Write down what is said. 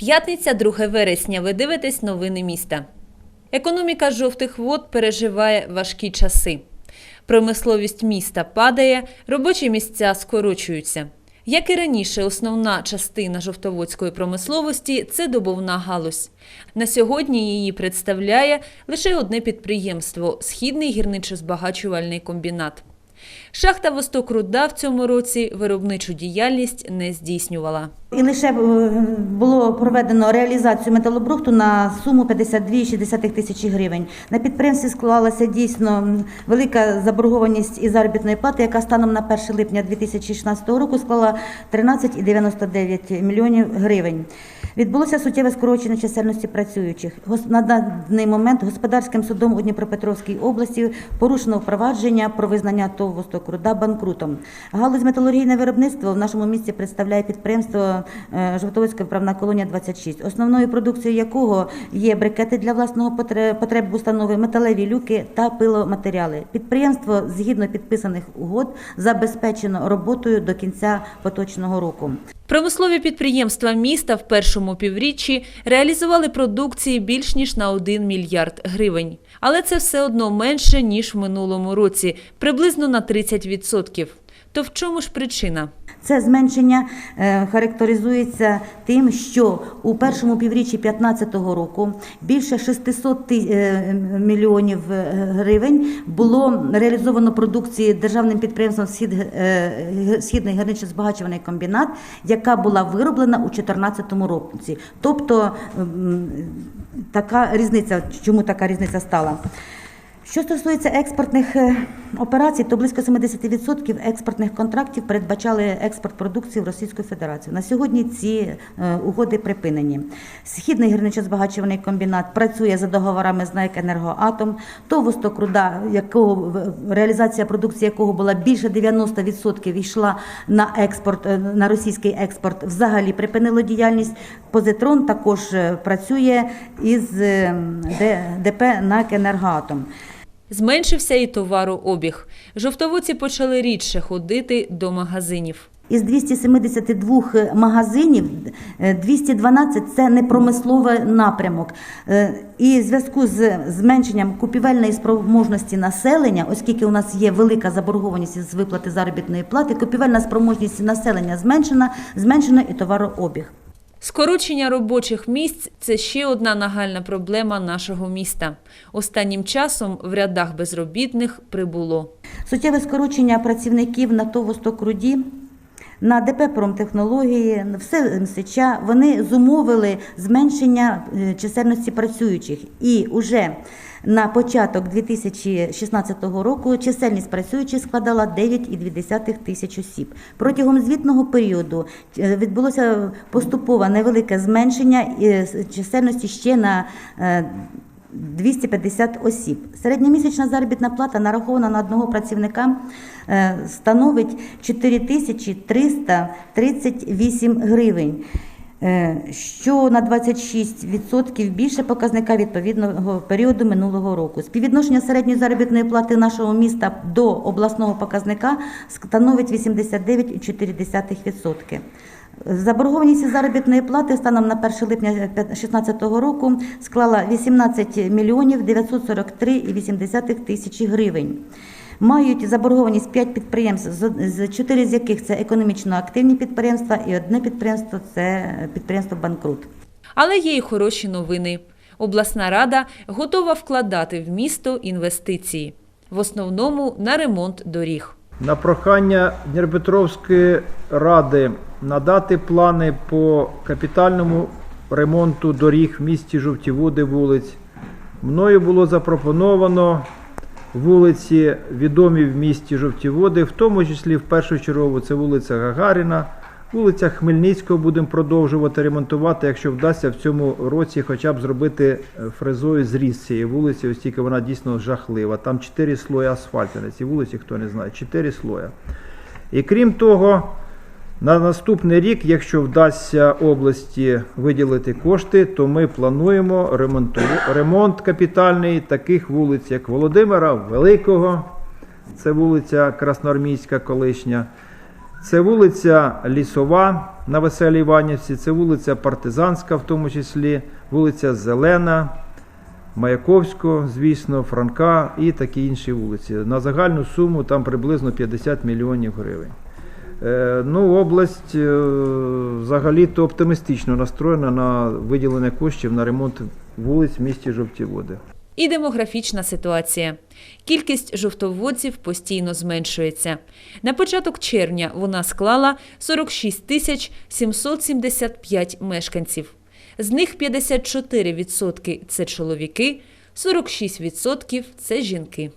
П'ятниця, 2 вересня. Ви дивитесь новини міста. Економіка жовтих вод переживає важкі часи. Промисловість міста падає, робочі місця скорочуються. Як і раніше, основна частина жовтоводської промисловості це добовна галузь. На сьогодні її представляє лише одне підприємство Східний гірничо-збагачувальний комбінат. Шахта Восток Руда в цьому році виробничу діяльність не здійснювала. І лише е, було проведено реалізацію металобрухту на суму 52,6 тисячі гривень. На підприємстві склалася дійсно велика заборгованість із заробітної плати, яка станом на 1 липня 2016 року склала 13,99 мільйонів гривень. Відбулося суттєве скорочення чисельності працюючих. На даний момент господарським судом у Дніпропетровській області порушено впровадження про визнання ТОВ «Восток Руда» банкрутом. Галузь металургійне виробництво в нашому місті представляє підприємство е, Жовтоводська вправна колонія 26, основною продукцією якого є брикети для власного потре- потреб установи, металеві люки та пиломатеріали. Підприємство згідно підписаних угод забезпечено роботою до кінця поточного року. Промислові підприємства міста в першому півріччі реалізували продукції більш ніж на 1 мільярд гривень. Але це все одно менше, ніж в минулому році, приблизно на 30%. То в чому ж причина? Це зменшення е, характеризується тим, що у першому півріччі 2015 року більше 600 е, мільйонів е, гривень було реалізовано продукції державним підприємством «Схід, Східний гірничо-збагачувальний комбінат, яка була вироблена у 2014 році. Тобто така різниця, чому така різниця стала? Що стосується експортних е, операцій, то близько 70% експортних контрактів передбачали експорт продукції в Російську Федерацію. На сьогодні ці е, угоди припинені. Східний гірничо-збагачувальний комбінат працює за договорами з НАЕК «Енергоатом», то «Восток Руда», якого реалізація продукції якого була більше 90% йшла на експорт, е, на російський експорт, взагалі припинило діяльність. Позитрон також працює із ДП НАЕК «Енергоатом». Зменшився і товарообіг. Жовтоводці почали рідше ходити до магазинів. Із 272 магазинів е, 212 – це не промисловий напрямок. Е, І в зв'язку з зменшенням купівельної спроможності населення, оскільки у нас є велика заборгованість з виплати заробітної плати, купівельна спроможність населення зменшена, зменшено і товарообіг. Скорочення робочих місць це ще одна нагальна проблема нашого міста. Останнім часом в рядах безробітних прибуло. Суттєве скорочення працівників на ТОВ «Восток Руді», на ДП «Промтехнології», все МСЧ, вони зумовили зменшення е, чисельності працюючих. І уже на початок 2016 року чисельність працюючих складала 9,2 тисяч осіб. Протягом звітного періоду е, відбулося поступове невелике зменшення е, чисельності ще на 250 осіб. Середньомісячна заробітна плата нарахована на одного працівника е, становить 4338 гривень. Е, Що на 26% більше показника відповідного періоду минулого року. Співвідношення середньої заробітної плати нашого міста до обласного показника становить 89,4%. Заборгованість заробітної плати станом на 1 липня 2016 року склала 18 мільйонів 943,8 тисячі гривень. Мають заборгованість 5 підприємств, з- з 4 з яких це економічно активні підприємства, і одне підприємство це підприємство банкрут. Але є й хороші новини. Обласна рада готова вкладати в місто інвестиції, в основному на ремонт доріг. На прохання Дніпропетровської ради надати плани по капітальному ремонту доріг в місті Жовті Води вулиць. Мною було запропоновано вулиці, відомі в місті Жовті Води, в тому числі в першу чергу це вулиця Гагаріна, вулиця Хмельницького будемо продовжувати ремонтувати, якщо вдасться в цьому році хоча б зробити е, фрезою зріз цієї вулиці, оскільки вона дійсно жахлива. Там 4 слої асфальту на цій вулиці, хто не знає, 4 слоя. І крім того, на наступний рік, якщо вдасться області виділити кошти, то ми плануємо ремонт капітальний таких вулиць, як Володимира Великого, це вулиця Красноармійська колишня, Це вулиця Лісова на Веселій Іванівці, це вулиця Партизанська, в тому числі, вулиця Зелена, Маяковського, звісно, Франка і такі інші вулиці. На загальну суму там приблизно 50 мільйонів гривень. Е, Ну, область е, взагалі-то оптимістично настроєна на виділення коштів на ремонт вулиць в місті Жовті Води. І демографічна ситуація. Кількість жовтоводців постійно зменшується. На початок червня вона склала 46 тисяч 775 мешканців. З них 54% – це чоловіки, 46% – це жінки.